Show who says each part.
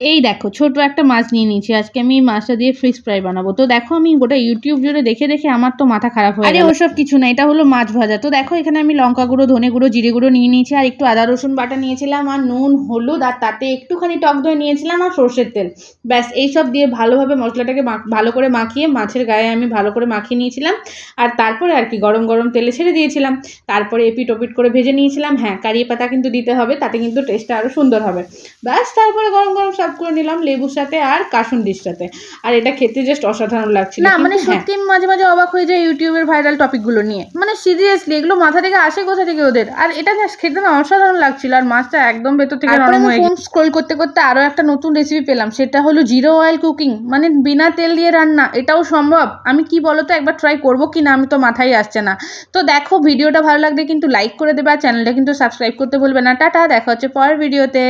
Speaker 1: এই দেখো ছোট একটা মাছ নিয়ে নিয়েছি। আজকে আমি এই মাছটা দিয়ে ফিশ ফ্রাই বানাবো। তো দেখো আমি গোটা ইউটিউব জুড়ে দেখে দেখে আমার তো মাথা খারাপ হয়ে আরে ওসব কিছু না এটা হলো মাছ ভাজা। তো দেখো এখানে আমি লঙ্কা গুঁড়ো ধনে গুঁড়ো জিরে গুঁড়ো নিয়ে নিয়েছি আর একটু আদা রসুন বাটা নিয়েছিলাম আর নুন হলুদ আর তাতে একটুখানি টক দই নিয়েছিলাম আর সর্ষের তেল। ব্যাস এইসব দিয়ে ভালোভাবে মশলাটাকে ভালো করে মাখিয়ে মাছের গায়ে আমি ভালো করে মাখিয়ে নিয়েছিলাম। আর তারপরে আর কি গরম গরম তেলে ছেড়ে দিয়েছিলাম। তারপরে এপিট ওপিট করে ভেজে নিয়েছিলাম। হ্যাঁ কারি পাতা কিন্তু দিতে হবে তাতে কিন্তু টেস্টটা আরও সুন্দর হবে। ব্যাস তারপরে গরম গরম সার্ভ করে নিলাম লেবুর সাথে আর কাসুন্দির সাথে। আর এটা খেতে জাস্ট অসাধারণ লাগছিল।
Speaker 2: না মানে
Speaker 1: হ্যাঁ,
Speaker 2: সত্যি মাঝে মাঝে অবাক হয়ে যায় ইউটিউবের ভাইরাল টপিকগুলো নিয়ে। মানে সিরিয়াসলি এগুলো মাথা থেকে আসে কোথা থেকে ওদের? আর এটা জাস্ট খেতে না অসাধারণ লাগছিল। আর মাছটা একদম ভেতর থেকে নরম হয়ে ফোন স্ক্রোল করতে করতে আরও একটা নতুন রেসিপি পেলাম। সেটা হলো জিরো অয়েল কুকিং মানে বিনা তেল দিয়ে রান্না এটাও সম্ভব? আমি কি বলো তো একবার ট্রাই করব কি না আমি তো মাথায় আসছে না। তো দেখো ভিডিওটা ভালো লাগলে কিন্তু লাইক করে দেবে। আর চ্যানেলটা কিন্তু সাবস্ক্রাইব করতে ভুলবে না। টাটা দেখা হচ্ছে পরের ভিডিওতে